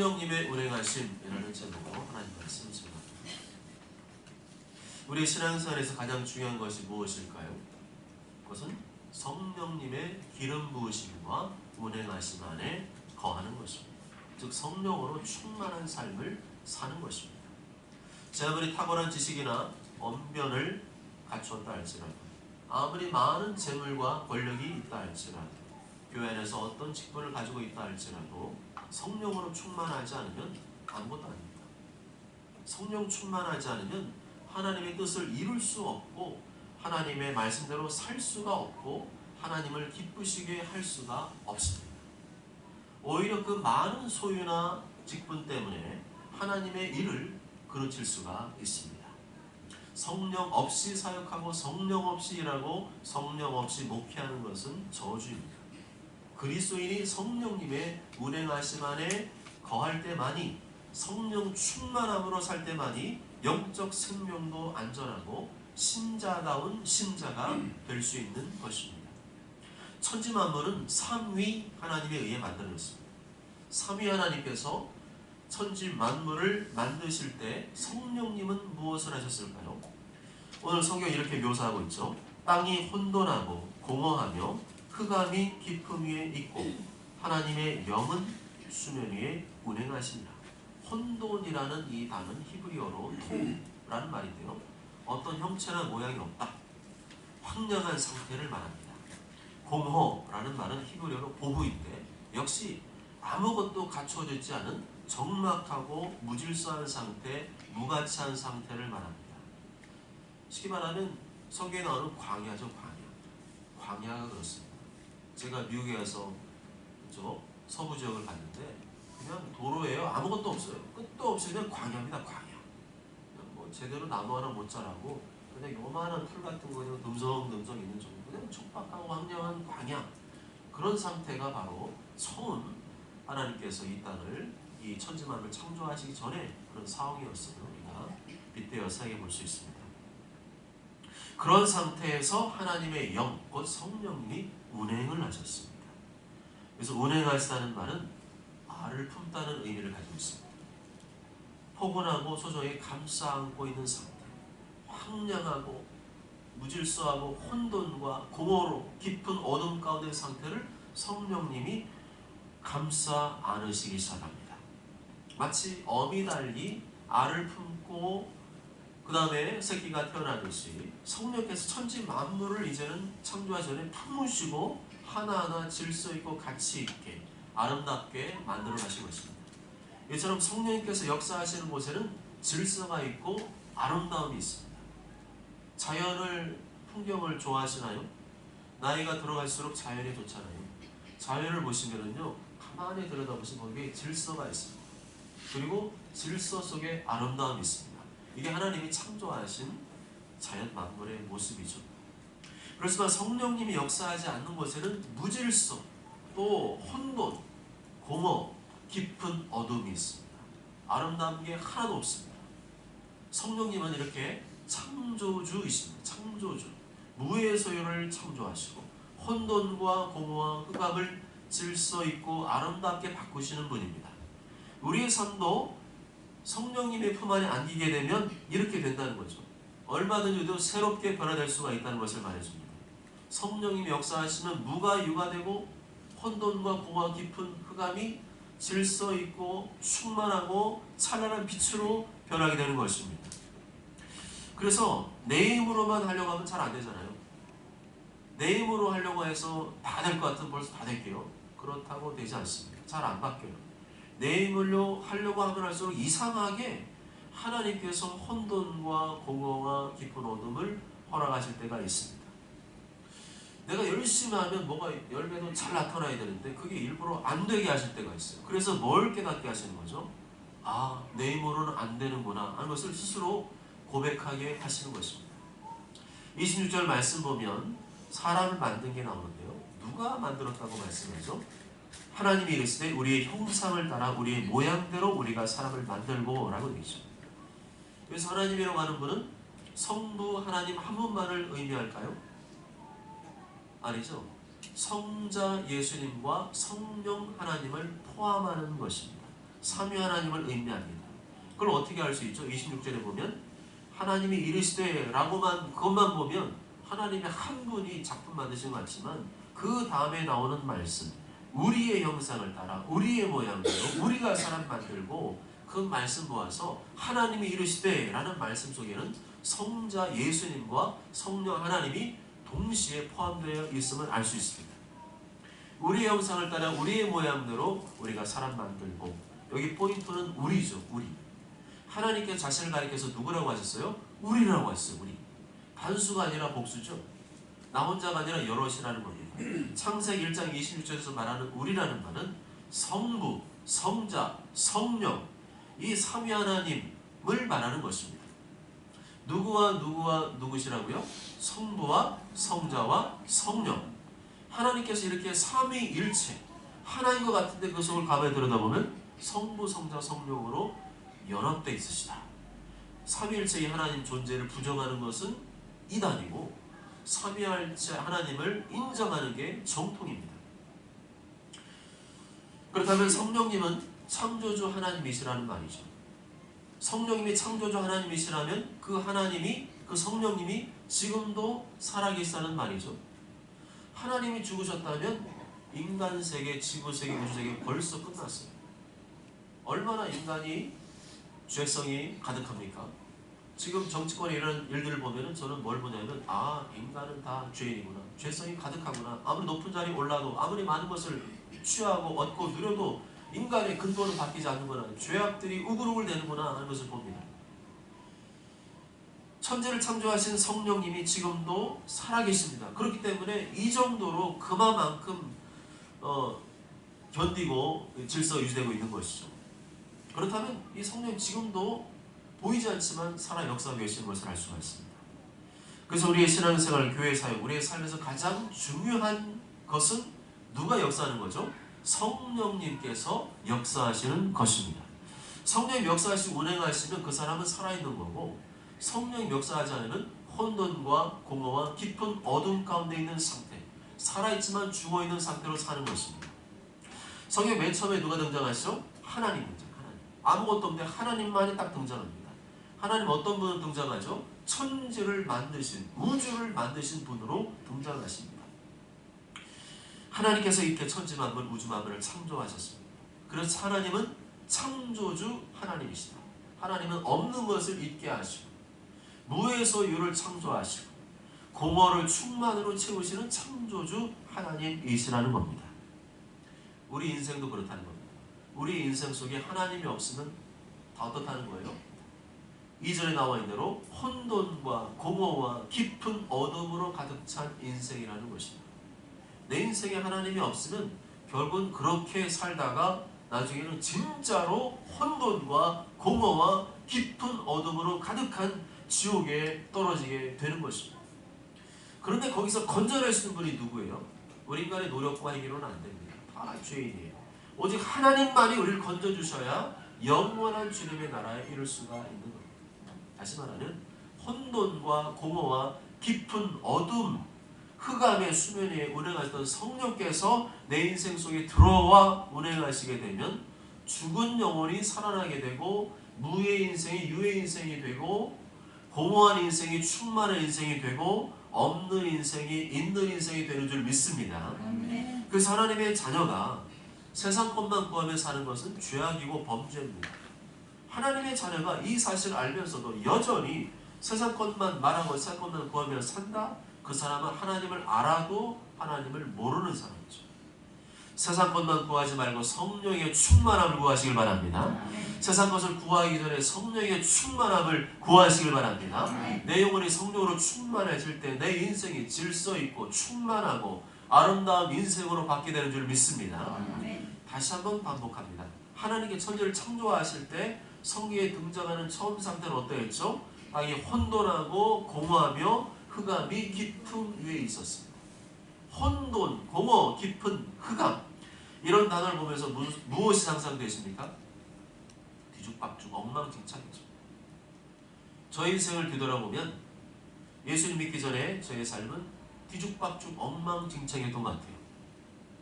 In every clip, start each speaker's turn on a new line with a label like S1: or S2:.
S1: 성령님의 운행하심이라는 제목으로 하나님 말씀 전합니다. 우리 신앙생활에서 가장 중요한 것이 무엇일까요? 그것은 성령님의 기름 부으심과 운행하심 안에 거하는 것입니다. 즉 성령으로 충만한 삶을 사는 것입니다. 제 아무리 탁월한 지식이나 언변을 갖추었다 할지라도 아무리 많은 재물과 권력이 있다 할지라도 교회 안에서 어떤 직분을 가지고 있다 할지라도 성령으로 충만하지 않으면 아무것도 아닙니다. 성령 충만하지 않으면 하나님의 뜻을 이룰 수 없고 하나님의 말씀대로 살 수가 없고 하나님을 기쁘시게 할 수가 없습니다. 오히려 그 많은 소유나 직분 때문에 하나님의 일을 그르칠 수가 있습니다. 성령 없이 사역하고 성령 없이 일하고 성령 없이 목회하는 것은 저주입니다. 그리스도인이 성령님의 운행하심 안에 거할 때만이 성령 충만함으로 살 때만이 영적 생명도 안전하고 신자다운 신자가 될 수 있는 것입니다. 천지 만물은 삼위 하나님에 의해 만들어졌습니다. 삼위 하나님께서 천지 만물을 만드실 때 성령님은 무엇을 하셨을까요? 오늘 성경 이렇게 묘사하고 있죠. 땅이 혼돈하고 공허하며 흑암이 깊음 위에 있고 하나님의 영은 수면 위에 운행하시니라. 혼돈이라는 이 단어는 히브리어로 토라는 말인데요. 어떤 형체나 모양이 없다. 황량한 상태를 말합니다. 공허라는 말은 히브리어로 보부인데 역시 아무것도 갖춰져 있지 않은 적막하고 무질서한 상태, 무가치한 상태를 말합니다. 쉽게 말하면 성경에 나오는 광야죠, 광야. 광야가 그렇습니다. 제가 미국에 가서 저 서부 지역을 갔는데 그냥 도로예요. 아무것도 없어요. 끝도 없이 그냥 광야입니다, 광야. 그냥 뭐 제대로 나무 하나 못 자라고 그냥 요만한 풀 같은 거 그냥 듬성듬성 있는 정도 그냥 촉박하고 황량한 광야 그런 상태가 바로 처음 하나님께서 이 땅을 이 천지만을 창조하시기 전에 그런 상황이었음을 우리가 빗대어 생각해 볼 수 있습니다. 그런 상태에서 하나님의 영, 곧 성령님이 운행을 하셨습니다. 그래서 운행하시다는 말은 알을 품다는 의미를 가지고 있습니다. 포근하고 소정에 감싸 안고 있는 상태, 황량하고 무질서하고 혼돈과 공허로 깊은 어둠 가운데 상태를 성령님이 감싸 안으시기 시작합니다. 마치 어미 달리 알을 품고 그 다음에 새끼가 태어나듯이 성령께서 천지 만물을 이제는 창조하기 전에 품으시고 하나하나 질서 있고 가치 있게 아름답게 만들어 가신 것입니다. 이처럼 성령님께서 역사하시는 곳에는 질서가 있고 아름다움이 있습니다. 자연을 풍경을 좋아하시나요? 나이가 들어갈수록 자연이 좋잖아요. 자연을 보시면은요 가만히 들여다보시면 거기에 질서가 있습니다. 그리고 질서 속에 아름다움이 있습니다. 이게 하나님이 창조하신 자연 만물의 모습이죠. 그렇지만 성령님이 역사하지 않는 곳에는 무질서, 또 혼돈, 공허, 깊은 어둠이 있습니다. 아름다운 게 하나도 없습니다. 성령님은 이렇게 창조주이십니다. 창조주. 무의 소유를 창조하시고 혼돈과 공허와 흑암을 질서 있고 아름답게 바꾸시는 분입니다. 우리의 삶도 성령님의 품 안에 안기게 되면 이렇게 된다는 거죠. 얼마든지 도 새롭게 변화될 수가 있다는 것을 말해줍니다. 성령님이 역사하시면 무가 유가 되고 혼돈과 공허 깊은 흑암이 질서 있고 충만하고 찬란한 빛으로 변하게 되는 것입니다. 그래서 내 힘으로만 하려고 하면 잘 안 되잖아요. 내 힘으로 하려고 해서 다 될 것 같으면 벌써 다 될게요. 그렇다고 되지 않습니다. 잘 안 바뀌어요. 내 힘으로 하려고 하면 할수록 이상하게 하나님께서 혼돈과 공허와 깊은 어둠을 허락하실 때가 있습니다. 내가 열심히 하면 뭐가 열매도 잘 나타나야 되는데 그게 일부러 안 되게 하실 때가 있어요. 그래서 뭘 깨닫게 하시는 거죠? 아, 내 힘으로는 안 되는구나 하는 것을 스스로 고백하게 하시는 것입니다. 26절 말씀 보면 사람을 만든 게 나오는데요. 누가 만들었다고 말씀하죠? 하나님이 이르시되 우리의 형상을 따라 우리의 모양대로 우리가 사람을 만들고 라고 되죠. 그래서 하나님이라고 하는 분은 성부 하나님 한 분만을 의미할까요? 아니죠. 성자 예수님과 성령 하나님을 포함하는 것입니다. 삼위 하나님을 의미합니다. 그걸 어떻게 알 수 있죠? 26절에 보면 하나님이 이르시되 라고만 그것만 보면 하나님의 한 분이 작품 만드신 것 같지만 그 다음에 나오는 말씀 우리의 형상을 따라 우리의 모양대로 우리가 사람 만들고 그 말씀 모아서 하나님이 이르시되 라는 말씀 속에는 성자 예수님과 성령 하나님이 동시에 포함되어 있음을 알 수 있습니다. 우리의 형상을 따라 우리의 모양대로 우리가 사람 만들고 여기 포인트는 우리죠. 우리. 하나님께 자신을 가리켜서 누구라고 하셨어요? 우리라고 하셨어요. 우리. 단수가 아니라 복수죠. 나 혼자가 아니라 여럿이라는 겁니다. 창세기 1장 26절에서 말하는 우리라는 말은 성부, 성자, 성령 이 삼위 하나님을 말하는 것입니다. 누구와 누구와 누구시라고요? 성부와 성자와 성령. 하나님께서 이렇게 삼위일체 하나인 것 같은데 그 속을 가만히 들여다보면 성부, 성자, 성령으로 연합되어 있으시다. 삼위일체의 하나님 존재를 부정하는 것은 이단이고 삼위일체 하나님을 인정하는 게 정통입니다. 그렇다면 성령님은 창조주 하나님이시라는 말이죠. 성령님이 창조주 하나님이시라면 그 하나님이 그 성령님이 지금도 살아계시다는 말이죠. 하나님이 죽으셨다면 인간 세계, 지구 세계, 우주 세계 벌써 끝났어요. 얼마나 인간이 죄성이 가득합니까? 지금 정치권에 이런 일들을 보면은 저는 뭘 보냐면 아 인간은 다 죄인이구나. 죄성이 가득하구나. 아무리 높은 자리에 올라도 아무리 많은 것을 취하고 얻고 누려도 인간의 근본은 바뀌지 않는구나 죄악들이 우글우글 되는구나 하는 것을 봅니다. 천지를 창조하신 성령님이 지금도 살아계십니다. 그렇기 때문에 이 정도로 그만큼 어, 견디고 질서가 유지되고 있는 것이죠. 그렇다면 이 성령 지금도 보이지 않지만 살아 역사하고 계시는 것을 알 수가 있습니다. 그래서 우리의 신앙생활, 교회 사역, 우리의 삶에서 가장 중요한 것은 누가 역사하는 거죠? 성령님께서 역사하시는 것입니다. 성령이 역사하시고 운행하시면 그 사람은 살아있는 거고 성령이 역사하지 않으면 혼돈과 공허와 깊은 어둠 가운데 있는 상태 살아있지만 죽어있는 상태로 사는 것입니다. 성경 맨 처음에 누가 등장하시죠? 하나님 등장. 하나님. 아무것도 없는데 하나님만이 딱 등장합니다. 하나님 어떤 분으로 등장하죠? 천지를 만드신 우주를 만드신 분으로 등장하십니다. 하나님께서 이렇게 천지 만물 우주 만물을 창조하셨습니다. 그래서 하나님은 창조주 하나님이시다. 하나님은 없는 것을 있게 하시고 무에서 유를 창조하시고 공허를 충만으로 채우시는 창조주 하나님이시라는 겁니다. 우리 인생도 그렇다는 겁니다. 우리 인생 속에 하나님이 없으면 다 어떻다는 거예요? 이전에 나와 있는 대로 혼돈과 공허와 깊은 어둠으로 가득 찬 인생이라는 것입니다. 내 인생에 하나님이 없으면 결국은 그렇게 살다가 나중에는 진짜로 혼돈과 공허와 깊은 어둠으로 가득한 지옥에 떨어지게 되는 것입니다. 그런데 거기서 건져내시는 분이 누구예요? 우리 인간의 노력과 힘으로는 안 됩니다. 다 죄인이에요. 오직 하나님만이 우리를 건져주셔야 영원한 주님의 나라에 이룰 수가 있는 겁니다. 다시 말하면 혼돈과 공허와 깊은 어둠, 흑암의 수면에 운행하시던 성령께서 내 인생 속에 들어와 운행하시게 되면 죽은 영혼이 살아나게 되고 무의 인생이 유의 인생이 되고 공허한 인생이 충만한 인생이 되고 없는 인생이 있는 인생이 되는 줄 믿습니다. 그래서 하나님의 자녀가 세상 것만 구하며 사는 것은 죄악이고 범죄입니다. 하나님의 자녀가 이 사실을 알면서도 여전히 세상 것만 말하고 세상 것만 구하며 산다? 그 사람은 하나님을 알아도 하나님을 모르는 사람이죠. 세상 것만 구하지 말고 성령의 충만함을 구하시길 바랍니다. 세상 것을 구하기 전에 성령의 충만함을 구하시길 바랍니다. 내 영혼이 성령으로 충만해질 때 내 인생이 질서 있고 충만하고 아름다운 인생으로 받게 되는 줄 믿습니다. 다시 한번 반복합니다. 하나님께 천지를 창조하실 때 성경에 등장하는 처음 상태는 어떠했죠? 땅이 혼돈하고 공허하며 흑암이 깊은 위에 있었습니다. 혼돈, 공허, 깊은 흑암 이런 단어를 보면서 무, 무엇이 상상되십니까? 뒤죽박죽, 엉망진창이죠. 저 인생을 뒤돌아보면 예수님 믿기 전에 저의 삶은 뒤죽박죽, 엉망진창이었던 것 같아요.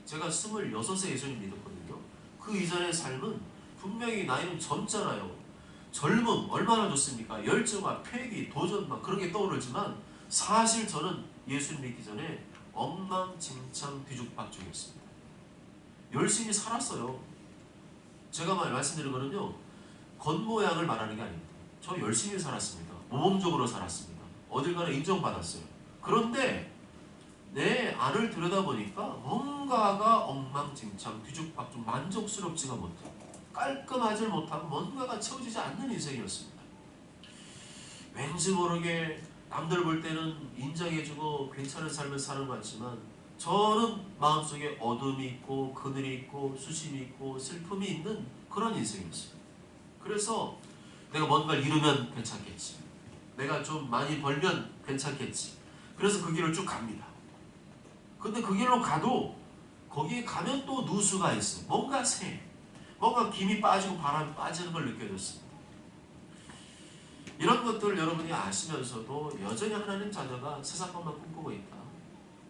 S1: 제가 26세 예수님 믿었거든요. 그 이전의 삶은 분명히 나이는 젊잖아요. 젊음 얼마나 좋습니까? 열정과 패기, 도전 막 그런 게 떠오르지만 사실 저는 예수님 믿기 전에 엉망진창 뒤죽박죽이었습니다. 열심히 살았어요. 제가 말 말씀드린 거는요. 겉모양을 말하는 게 아닙니다. 저 열심히 살았습니다. 모범적으로 살았습니다. 어딜 가나 인정받았어요. 그런데 내 안을 들여다보니까 뭔가가 엉망진창, 뒤죽박죽, 만족스럽지가 못하고 깔끔하지 못하고 뭔가가 채워지지 않는 인생이었습니다. 왠지 모르게 남들 볼 때는 인정해주고 괜찮은 삶을 사는 것 같지만 저는 마음속에 어둠이 있고 그늘이 있고 수심이 있고 슬픔이 있는 그런 인생이었어요. 그래서 내가 뭔가를 이루면 괜찮겠지. 내가 좀 많이 벌면 괜찮겠지. 그래서 그 길을 쭉 갑니다. 근데 그 길로 가도 거기에 가면 또 누수가 있어요. 뭔가 새. 뭔가 김이 빠지고 바람이 빠지는 걸 느껴졌습니다. 이런 것들 여러분이 아시면서도 여전히 하나님 자녀가 세상 것만 꿈꾸고 있다.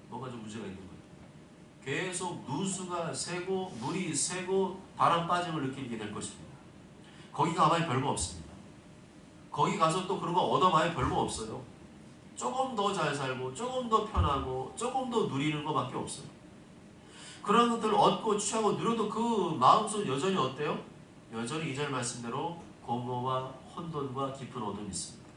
S1: 뭔가 좀 문제가 있는 거예요. 계속 누수가 새고 물이 새고 바람 빠짐을 느끼게 될 것입니다. 거기 가봐야 별거 없습니다. 거기 가서 또 그런 거 얻어봐야 별거 없어요. 조금 더 잘 살고 조금 더 편하고 조금 더 누리는 것밖에 없어요. 그런 것들을 얻고 취하고 누려도 그 마음속 여전히 어때요? 여전히 이절 말씀대로 공허와 혼돈과 깊은 어둠이 있습니다.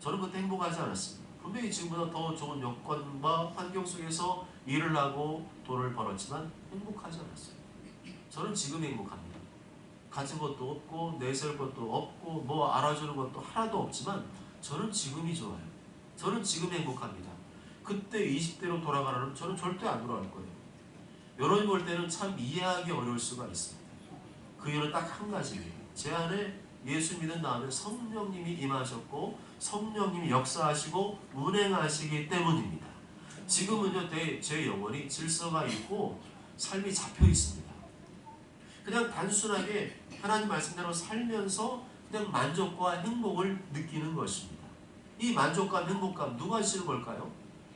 S1: 저는 그때 행복하지 않았습니다. 분명히 지금보다 더 좋은 여건과 환경 속에서 일을 하고 돈을 벌었지만 행복하지 않았어요. 저는 지금 행복합니다. 가진 것도 없고 내세울 것도 없고 뭐 알아주는 것도 하나도 없지만 저는 지금이 좋아요. 저는 지금 행복합니다. 그때 20대로 돌아가라면 저는 절대 안 돌아갈 거예요. 여러분이 볼 때는 참 이해하기 어려울 수가 있습니다. 그 이유는 딱 한 가지예요. 제 안에 예수 믿은 다음에 성령님이 임하셨고 성령님이 역사하시고 운행하시기 때문입니다. 지금은요 내, 제 영혼이 질서가 있고 삶이 잡혀 있습니다. 그냥 단순하게 하나님 말씀대로 살면서 그냥 만족과 행복을 느끼는 것입니다. 이 만족감, 행복감 누가 주는 걸까요?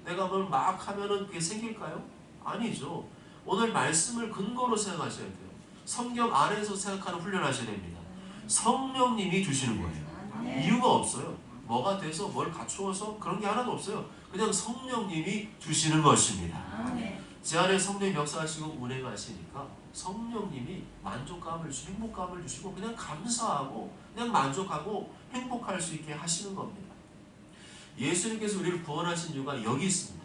S1: 내가 뭘 막 하면은 그게 생길까요? 아니죠. 오늘 말씀을 근거로 생각하셔야 돼요. 성경 안에서 생각하는 훈련하셔야 됩니다. 성령님이 주시는 거예요. 이유가 없어요. 뭐가 돼서 뭘 갖추어서 그런 게 하나도 없어요. 그냥 성령님이 주시는 것입니다. 제 안에 성령 역사하시고 운행하시니까 성령님이 만족감을 주시고 행복감을 주시고 그냥 감사하고 그냥 만족하고 행복할 수 있게 하시는 겁니다. 예수님께서 우리를 구원하신 이유가 여기 있습니다.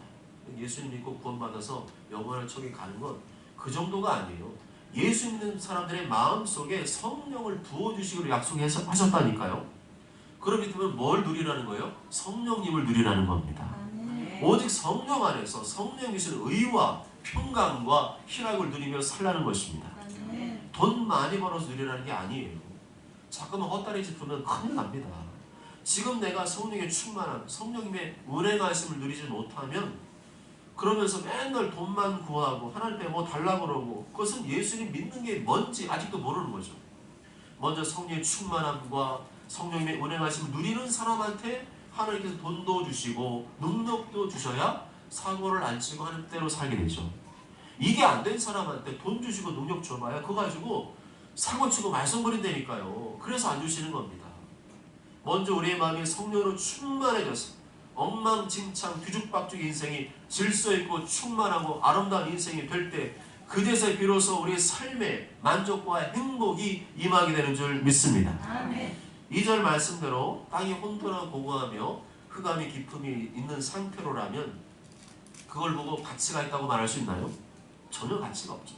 S1: 예수님 믿고 구원받아서 영원한 천에 가는 건 그 정도가 아니에요. 예수 믿는 사람들의 마음 속에 성령을 부어주시기로 약속하셨다니까요. 그렇기 때문에 뭘 누리라는 거예요? 성령님을 누리라는 겁니다. 오직 성령 안에서 성령이 주신 의와 평강과 희락을 누리며 살라는 것입니다. 돈 많이 벌어서 누리라는 게 아니에요. 자꾸만 헛다리 짚으면 큰일 납니다. 지금 내가 성령의 충만함, 성령님의 운행하심을 누리지 못하면 그러면서 맨날 돈만 구하고 하나님께 뭐 달라고 그러고 그것은 예수님 믿는 게 뭔지 아직도 모르는 거죠. 먼저 성령의 충만함과 성령님의 운행하심을 누리는 사람한테 하나님께서 돈도 주시고 능력도 주셔야 사고를 안 치고 하는 대로 살게 되죠. 이게 안 된 사람한테 돈 주시고 능력 줘봐야 그거 가지고 사고 치고 말썽거린다니까요. 그래서 안 주시는 겁니다. 먼저 우리의 마음이 성령으로 충만해져서 엉망진창 뒤죽박죽 인생이 질서 있고 충만하고 아름다운 인생이 될 때 그제서 비로소 우리의 삶의 만족과 행복이 임하게 되는 줄 믿습니다.
S2: 아멘.
S1: 2절 말씀대로 땅이 혼돈하고 고고하며 흑암이 깊음이 있는 상태로라면 그걸 보고 가치가 있다고 말할 수 있나요? 전혀 가치가 없죠.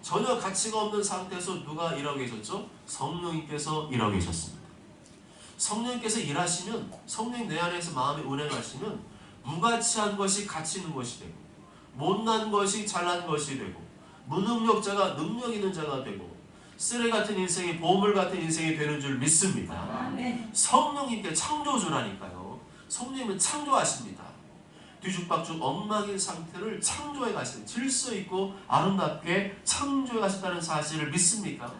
S1: 전혀 가치가 없는 상태에서 누가 일하고 계셨죠? 성령님께서 일하고 계셨습니다. 성령님께서 일하시면 성령 내 안에서 마음에 운행하시면 무가치한 것이 가치 있는 것이 되고 못난 것이 잘난 것이 되고 무능력자가 능력 있는 자가 되고 쓰레 같은 인생이 보물 같은 인생이 되는 줄 믿습니다. 성령님께 창조주라니까요. 성령님은 창조하십니다. 뒤죽박죽 엉망인 상태를 창조해 가시는 질서 있고 아름답게 창조해 가신다는 사실을 믿습니까?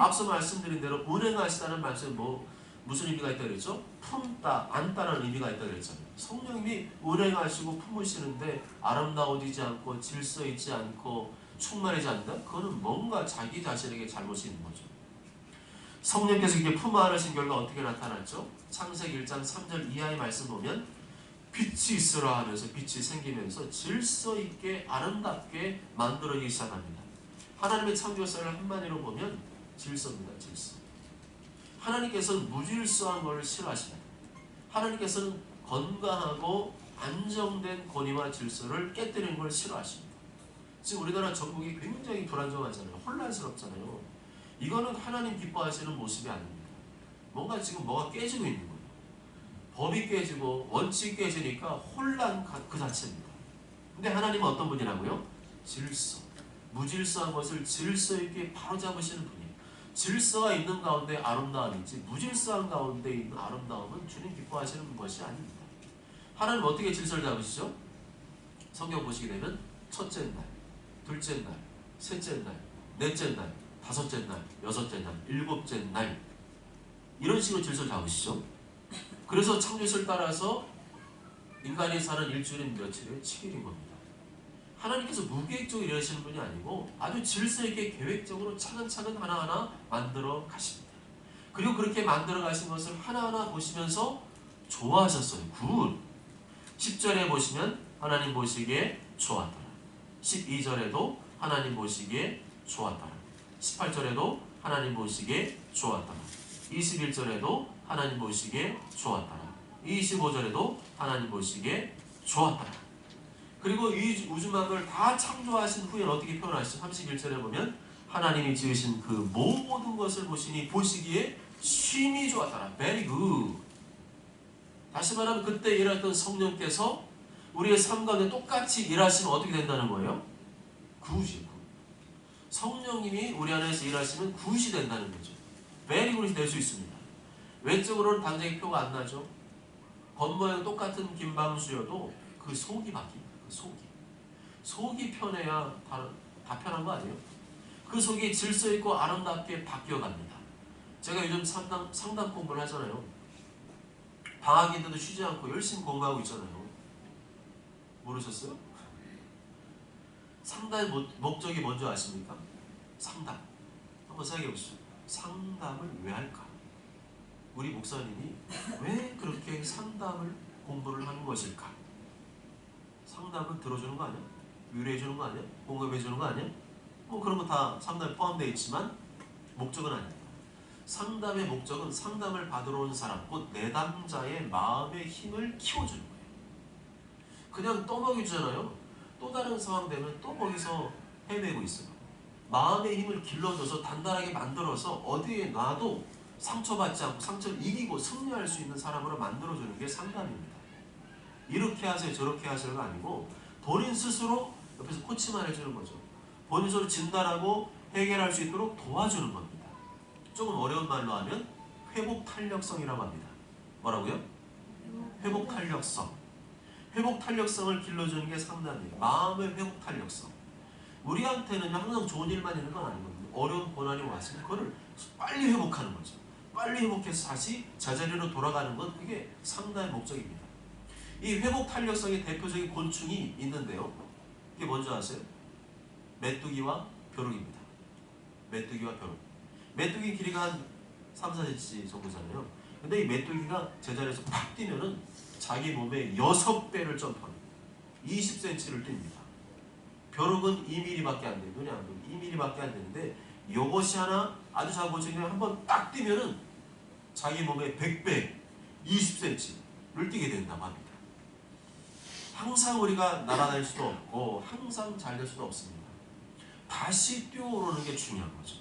S1: 앞서 말씀드린 대로 운행하시다는 말씀 뭐 무슨 의미가 있다 그랬죠? 품다, 안다는 의미가 있다 그랬잖아요. 성령님이 운행하시고 품으시는데 아름다워지지 않고 질서 있지 않고 충만하지 않는다? 그거는 뭔가 자기 자신에게 잘못이 있는 거죠. 성령께서 이게 품어안으신 결과 어떻게 나타났죠? 창세기 1장 3절 이하의 말씀 보면 빛이 있으라 하면서 빛이 생기면서 질서 있게 아름답게 만들어지기 시작합니다. 하나님의 창조사를 한마디로 보면 질서입니다. 질서. 하나님께서는 무질서한 것을 싫어하십니다. 하나님께서는 건강하고 안정된 권위와 질서를 깨뜨리는 걸 싫어하십니다. 지금 우리나라 전국이 굉장히 불안정하잖아요. 혼란스럽잖아요. 이거는 하나님 기뻐하시는 모습이 아닙니다. 뭔가 지금 뭐가 깨지고 있는 거예요. 법이 깨지고 원칙이 깨지니까 혼란 그 자체입니다. 근데 하나님은 어떤 분이라고요? 질서. 무질서한 것을 질서 있게 바로잡으시는 분이에요. 질서가 있는 가운데 아름다움이지 무질서한 가운데 있는 아름다움은 주님 기뻐하시는 것이 아닙니다. 하나님 어떻게 질서를 잡으시죠? 성경 보시게 되면 첫째 날, 둘째 날, 셋째 날, 넷째 날, 다섯째 날, 여섯째 날, 일곱째 날 이런 식으로 질서를 잡으시죠. 그래서 창조를 따라서 인간이 사는 일주일은 며칠에 7일인 겁니다. 하나님께서 무계획적으로 일하시는 분이 아니고 아주 질서 있게 계획적으로 차근차근 하나하나 만들어 가십니다. 그리고 그렇게 만들어 가신 것을 하나하나 보시면서 좋아하셨어요. 굿. 10절에 보시면 하나님 보시기에 좋았더라. 12절에도 하나님 보시기에 좋았더라. 18절에도 하나님 보시기에 좋았더라. 21절에도 하나님 보시기에 좋았더라. 25절에도 하나님 보시기에 좋았더라. 그리고 이 우주만을 다 창조하신 후에 어떻게 표현하시죠? 31절에 보면 하나님이 지으신 그 모든 것을 보시니 보시기에 심히 좋았더라. Very good. 다시 말하면 그때 일했던 성령께서 우리의 삶 가운데 똑같이 일하시면 어떻게 된다는 거예요? 굿이 굿. 성령님이 우리 안에서 일하시면 굿이 된다는 거죠. very good이 될 수 있습니다. 왼쪽으로는 당장에 표가 안 나죠. 겉모양 똑같은 김방수여도 그 속이 바뀝니다. 그 속이. 속이 편해야 다, 다 편한 거 아니에요? 그 속이 질서 있고 아름답게 바뀌어갑니다. 제가 요즘 상담, 상담 공부를 하잖아요. 방학인데도 쉬지 않고 열심히 공부하고 있잖아요. 모르셨어요? 상담의 모, 목적이 뭔지 아십니까? 상담. 한번 생각해 보시죠. 상담을 왜 할까? 우리 목사님이 왜 그렇게 상담을 공부를 하는 것일까? 상담은 들어주는 거 아니야? 위로해 주는 거 아니야? 공감해 주는 거 아니야? 뭐 그런 거 다 상담에 포함되어 있지만 목적은 아닙니다. 상담의 목적은 상담을 받으러 온 사람, 곧 내담자의 마음의 힘을 키워주는 거예요. 그냥 떠먹여주잖아요. 또 다른 상황 되면 또 거기서 헤매고 있어요. 마음의 힘을 길러줘서 단단하게 만들어서 어디에 놔도 상처받지 않고 상처를 이기고 승리할 수 있는 사람으로 만들어주는 게 상담입니다. 이렇게 하세요, 저렇게 하세요가 아니고 본인 스스로 옆에서 코치만 해주는 거죠. 본인 스스로 진단하고 해결할 수 있도록 도와주는 겁니다. 조금 어려운 말로 하면 회복 탄력성이라고 합니다. 뭐라고요? 회복 탄력성. 회복 탄력성을 길러주는 게 상담이에요. 마음의 회복 탄력성. 우리한테는 항상 좋은 일만 있는 건 아니거든요. 어려운 고난이 왔으면 그거를 빨리 회복하는 거죠. 빨리 회복해서 다시 제자리로 돌아가는 건 그게 상담의 목적입니다. 이 회복 탄력성의 대표적인 곤충이 있는데요. 그게 뭔지 아세요? 메뚜기와 벼룩입니다. 메뚜기와 벼룩. 메뚜기 길이가 한 3, 4cm 정도잖아요. 근데 이 메뚜기가 제자리에서 팍 뛰면은 자기 몸의 6배를 점프합니다. 20cm를 뜁니다. 벼룩은 2mm밖에 안 돼요. 눈이 안 보여. 2mm밖에 안 되는데 이것이 하나 아주 작은 한번 딱 뛰면은 자기 몸의 100배, 20cm를 뛰게 된다고 합니다. 항상 우리가 날아다닐 수도 없고 항상 잘 될 수도 없습니다. 다시 뛰어오르는 게 중요한 거죠.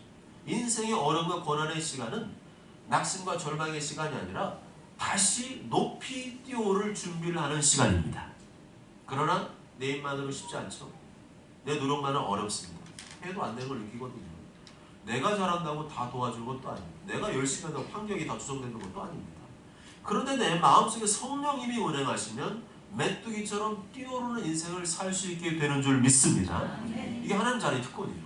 S1: 인생의 어려움과 고난의 시간은 낙심과 절망의 시간이 아니라 다시 높이 뛰어오를 준비를 하는 시간입니다. 그러나 내 힘만으로 쉽지 않죠. 내 노력만은 어렵습니다. 해도 안 되는 걸 느끼거든요. 내가 잘한다고 다 도와줄 것도 아닙니다. 내가 열심히 한다고 환경이 다 조성되는 것도 아닙니다. 그런데 내 마음속에 성령님이 운행하시면 메뚜기처럼 뛰어오르는 인생을 살 수 있게 되는 줄 믿습니다. 이게 하나님 자리 특권이에요.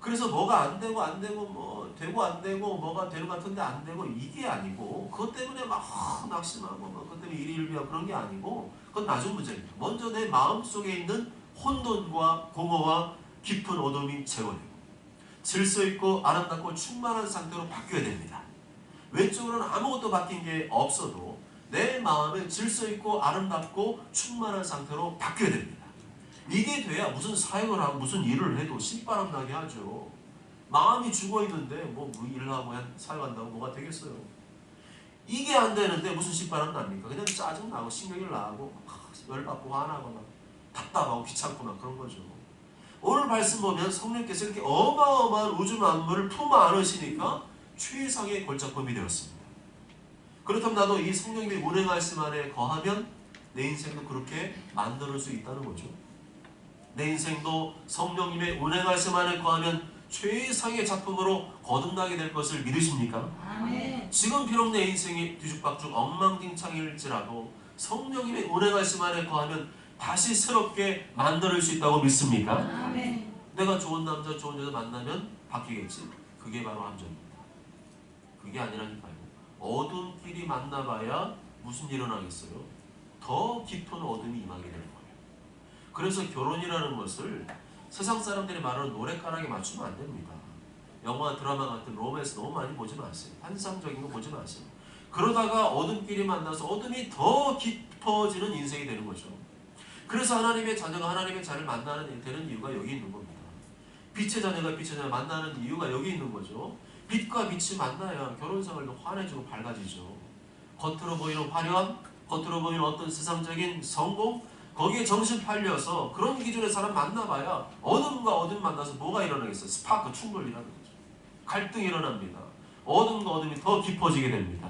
S1: 그래서 뭐가 안 되고 안 되고 뭐 되고 안 되고 뭐가 되는 것 같은데 안 되고 이게 아니고 그것 때문에 막 낙심하고 막 그것 때문에 일일비하고 그런 게 아니고 그건 나중 문제입니다. 먼저 내 마음 속에 있는 혼돈과 공허와 깊은 어둠이 제거되고 질서 있고 아름답고 충만한 상태로 바뀌어야 됩니다. 외적으로는 아무것도 바뀐 게 없어도 내 마음은 질서 있고 아름답고 충만한 상태로 바뀌어야 됩니다. 이게 돼야 무슨 사역을 하고 무슨 일을 해도 신바람 나게 하죠. 마음이 죽어 있는데 뭐 일을 하고 사역한다고 뭐가 되겠어요? 이게 안 되는데 무슨 신바람 납니까? 그냥 짜증 나고 신경이 나고 열받고 화나고 막 답답하고 귀찮고 막 그런 거죠. 오늘 말씀 보면 성령께서 이렇게 어마어마한 우주 만물을 품 안으시니까 최상의 골짜품이 되었습니다. 그렇다면 나도 이 성령님의 운행 말씀 안에 거하면 내 인생도 그렇게 만들 수 있다는 거죠. 내 인생도 성령님의 운행 말씀 안에 거하면 최상의 작품으로 거듭나게 될 것을 믿으십니까?
S2: 아멘.
S1: 지금 비록 내 인생이 뒤죽박죽 엉망진창일지라도 성령님의 운행 말씀 안에 거하면 다시 새롭게 만들 수 있다고 믿습니까?
S2: 아멘.
S1: 내가 좋은 남자, 좋은 여자 만나면 바뀌겠지. 그게 바로 함정입니다. 그게 아니라니까요. 길이 만나봐야 무슨 일어나겠어요? 더 깊은 어둠이 임하게 되는 거예요. 그래서 결혼이라는 것을 세상 사람들이 말하는 노래가락에 맞추면 안 됩니다. 영화, 드라마 같은 로맨스 너무 많이 보지 마세요. 환상적인 거 보지 마세요. 그러다가 어둠끼리 만나서 어둠이 더 깊어지는 인생이 되는 거죠. 그래서 하나님의 자녀가 하나님의 자를 만나는 되는 이유가 여기 있는 겁니다. 빛의 자녀가 빛의 자녀를 만나는 이유가 여기 있는 거죠. 빛과 빛이 만나야 결혼 생활도 환해지고 밝아지죠. 겉으로 보이는 화려함, 겉으로 보이는 어떤 세상적인 성공, 거기에 정신 팔려서 그런 기준의 사람 만나봐야 어둠과 어둠 만나서 뭐가 일어나겠어요? 스파크 충돌이라는 거죠. 갈등이 일어납니다. 어둠과 어둠이 더 깊어지게 됩니다.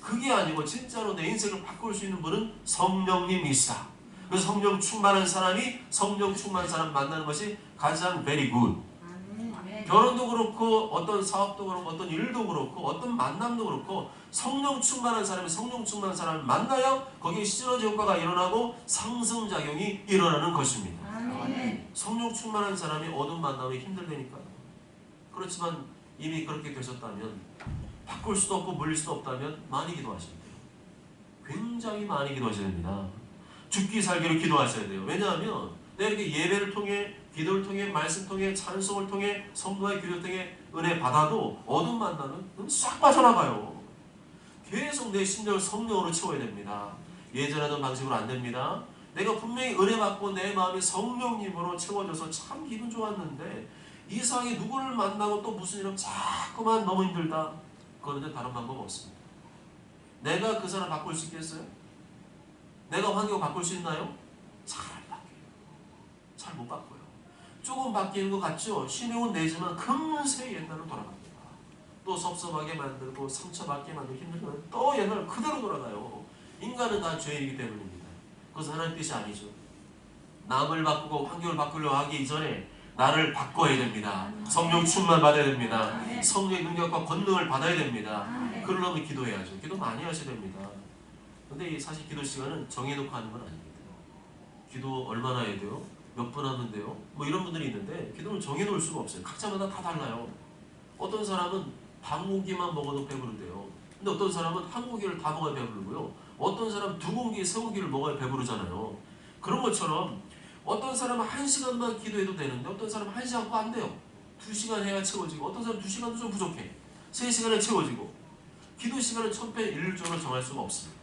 S1: 그게 아니고 진짜로 내 인생을 바꿀 수 있는 분은 성령님이시다. 그 성령 충만한 사람이 성령 충만한 사람 만나는 것이 가장 very. 결혼도 그렇고 어떤 사업도 그렇고 어떤 일도 그렇고 어떤 만남도 그렇고 성령 충만한 사람이 성령 충만한 사람을 만나야 거기에 시너지 효과가 일어나고 상승작용이 일어나는 것입니다.
S2: 아멘.
S1: 성령 충만한 사람이 어둠 만나면 힘들다니까요. 그렇지만 이미 그렇게 되셨다면 바꿀 수도 없고 물릴 수도 없다면 많이 기도하셔야 돼요. 굉장히 많이 기도하셔야 됩니다. 죽기 살기로 기도하셔야 돼요. 왜냐하면 내가 이렇게 예배를 통해 기도를 통해 말씀 통해 찬송을 통해 성도의 기도 통해 은혜 받아도 어둠 만나면 싹 빠져나가요. 계속 내 심령을 성령으로 채워야 됩니다. 예전에 하던 방식으로 안 됩니다. 내가 분명히 은혜 받고 내 마음이 성령님으로 채워져서 참 기분 좋았는데 이상하게 누구를 만나고 또 무슨 일을 자꾸만 너무 힘들다. 그거는 다른 방법 없습니다. 내가 그 사람 바꿀 수 있겠어요? 내가 환경을 바꿀 수 있나요? 잘 바뀌어요. 잘 못 바꿔요. 조금 바뀌는 것 같죠? 신용은 내지만 금세 옛날로 돌아갑니다. 또 섭섭하게 만들고 상처받게 만들고 힘들면 또 옛날 그대로 돌아가요. 인간은 다 죄이기 때문입니다. 그것은 하나님 뜻이 아니죠. 남을 바꾸고 환경을 바꾸려 하기 이전에 나를 바꿔야 됩니다. 성령 충만 받아야 됩니다. 성령의 능력과 권능을 받아야 됩니다. 그러려면 기도해야죠. 기도 많이 하셔야 됩니다. 근데 이 사실 기도 시간은 정해놓고 하는 건 아닙니다. 기도 얼마나 해야 돼요? 몇분 하면 돼요? 뭐 이런 분들이 있는데 기도는 정해놓을 수가 없어요. 각자마다 다 달라요. 어떤 사람은 반 고기만 먹어도 배부른데요. 근데 어떤 사람은 한 고기를 다 먹어야 배부르고요. 어떤 사람 두 공기, 세 공기를 먹어야 배부르잖아요. 그런 것처럼 어떤 사람은 한 시간만 기도해도 되는데 어떤 사람은 한 시간도 안 돼요. 두 시간 해야 채워지고 어떤 사람은 두 시간도 좀 부족해. 세 시간에 채워지고 기도 시간은 천편일률적으로 정할 수가 없습니다.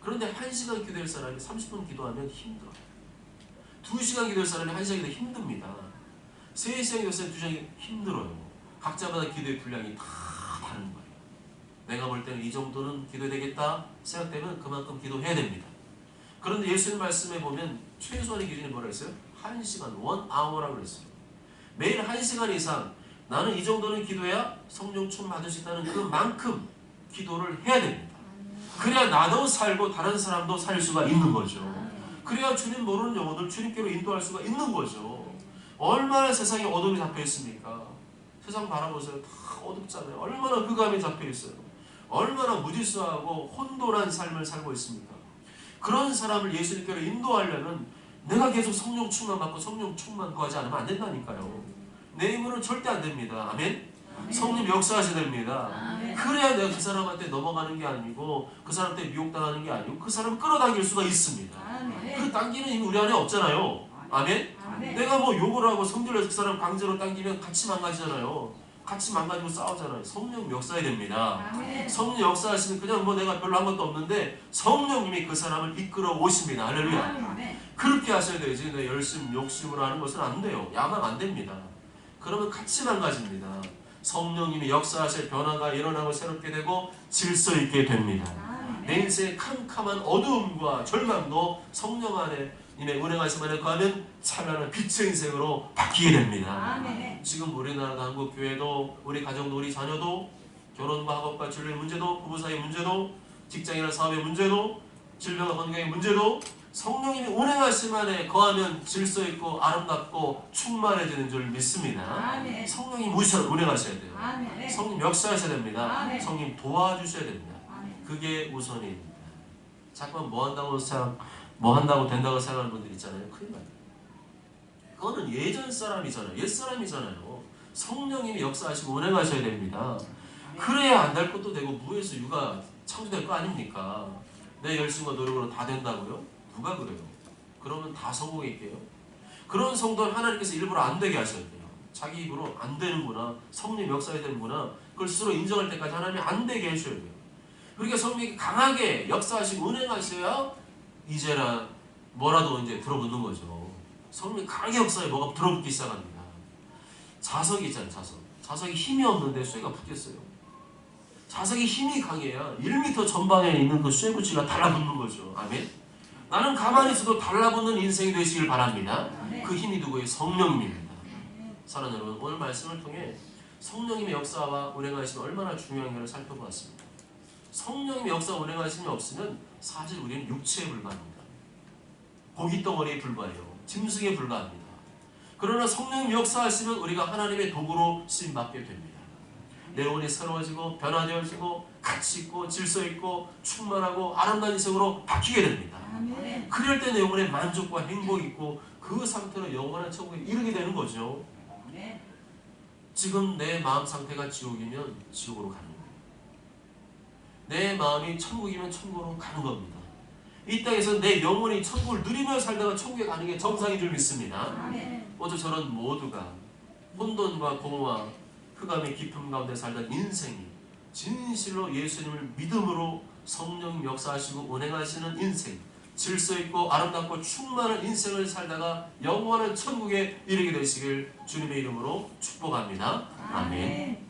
S1: 그런데 한 시간 기도할 사람이 30분 기도하면 힘들어요. 두 시간 기도할 사람이 한 시간 기도 힘듭니다. 세 시간 기도할 사람이 두 시간 기도 힘들어요. 각자마다 기도의 분량이 다 다른 거예요. 내가 볼 때는 이 정도는 기도해야 되겠다 생각되면 그만큼 기도해야 됩니다. 그런데 예수님 말씀에 보면 최소한의 기준이 뭐라 했어요? 한 시간, 원 아워라고 그랬어요. 매일 한 시간 이상 나는 이 정도는 기도해야 성령 충 받을 수 있다는 그만큼 기도를 해야 됩니다. 그래야 나도 살고 다른 사람도 살 수가 있는 거죠. 그래야 주님 모르는 영혼들 주님께로 인도할 수가 있는 거죠. 얼마나 세상에 어둠이 잡혀 있습니까? 세상 바라보세요. 다 어둡잖아요. 얼마나 흑암이 잡혀 있어요. 얼마나 무질서하고 혼돈한 삶을 살고 있습니까? 그런 사람을 예수님께로 인도하려면 내가 계속 성령 충만 받고 성령 충만 구하지 않으면 안 된다니까요. 내 힘으로는 절대 안 됩니다. 아멘? 성령 역사하셔야 됩니다.
S2: 아멘.
S1: 그래야 내가 그 사람한테 넘어가는 게 아니고 그 사람한테 미혹당하는 게 아니고 그 사람을 끌어당길 수가 있습니다.
S2: 아멘.
S1: 그 당기는 힘이 우리 안에 없잖아요. 아멘?
S2: 아멘.
S1: 내가 뭐 욕을 하고 성질을 그 사람 강제로 당기면 같이 망가지잖아요. 같이 망가지고 싸우잖아요. 성령 역사해야 됩니다.
S2: 아멘.
S1: 성령 역사하시는 그냥 뭐 내가 별로 한 것도 없는데 성령님이 그 사람을 이끌어 오십니다. 할렐루야. 그렇게 하셔야 되지. 내 열심 욕심으로 하는 것은 안 돼요. 야망 안 됩니다. 그러면 같이 망가집니다. 성령님이 역사하실 변화가 일어나고 새롭게 되고 질서 있게 됩니다. 내
S2: 아멘.
S1: 인생의 캄캄한 어두움과 절망도 성령 안에 님의 운행하심 안에 거하면 찬란한 빛의 인생으로 바뀌게 됩니다.
S2: 아멘.
S1: 지금 우리나라 한국 교회도 우리 가정도 우리 자녀도 결혼과 학업과 진로의 문제도 부부 사이 문제도 직장이나 사업의 문제도 질병과 건강의 문제도 성령님이 운행하심 안에 거하면 질서 있고 아름답고 충만해지는 줄 믿습니다.
S2: 아멘.
S1: 성령님 우셔 운행하셔야 돼요.
S2: 아멘.
S1: 성령 역사하셔야 됩니다.
S2: 아멘.
S1: 성령 도와주셔야 됩니다.
S2: 아멘.
S1: 그게 우선입니다. 자꾸만 뭐 한다고 생각, 뭐 한다고 된다고 생각하는 분들 있잖아요. 큰일 나요. 그거는 예전 사람이잖아요. 옛 사람이잖아요. 성령님이 역사하시고 운행하셔야 됩니다. 그래야 안 될 것도 되고 무에서 유가 창조될 거 아닙니까? 내 열심과 노력으로 다 된다고요? 누가 그래요? 그러면 다 성공할게요. 그런 성도는 하나님께서 일부러 안 되게 돼요. 자기 입으로 안 되는구나, 성령 역사해야 되는구나, 그걸 스스로 인정할 때까지 하나님이 안 되게 하셔야 돼요. 그러니까 성령이 강하게 역사하시고 운행하셔야 이제라 뭐라도 이제 들어붙는 거죠. 성령이 강하게 역사에 뭐가 들어붙기 시작합니다. 자석이 있잖아요, 자석. 자석이 힘이 없는데 쇠가 붙겠어요. 자석이 힘이 강해야 1m 전방에 있는 그 쇠붙이가 달라붙는 거죠. 아멘. 나는 가만히 있어도 달라붙는 인생이 되시길 바랍니다.
S2: 아멘.
S1: 그 힘이 누구예요? 성령님입니다. 사랑하는 여러분, 오늘 말씀을 통해 성령님의 역사와 운행하심이 얼마나 중요한가를 살펴보았습니다. 성령님의 역사와 운행하심이 없으면 사실 우리는 육체에 불과합니다. 고기 덩어리에 불과해요. 짐승에 불과합니다. 그러나 성령님 역사하시면 우리가 하나님의 도구로 쓰임 받게 됩니다. 내 영혼이 새로워지고 변화되어지고 가치 있고 질서 있고 충만하고 아름다운 인생으로 바뀌게 됩니다.
S2: 아멘.
S1: 그럴 때 내 영혼에 만족과 행복이 있고 그 상태로 영원한 천국에 이르게 되는 거죠.
S2: 아멘.
S1: 지금 내 마음 상태가 지옥이면 지옥으로 가는 거예요. 내 마음이 천국이면 천국으로 가는 겁니다. 이 땅에서 내 영혼이 천국을 누리며 살다가 천국에 가는 게 정상인 줄 믿습니다.
S2: 아멘.
S1: 어제 저런 모두가 혼돈과 공허와 흑암의 깊음 가운데 살던 인생이 진실로 예수님을 믿음으로 성령 역사하시고 운행하시는 인생 질서 있고 아름답고 충만한 인생을 살다가 영원한 천국에 이르게 되시길 주님의 이름으로 축복합니다.
S2: 아멘.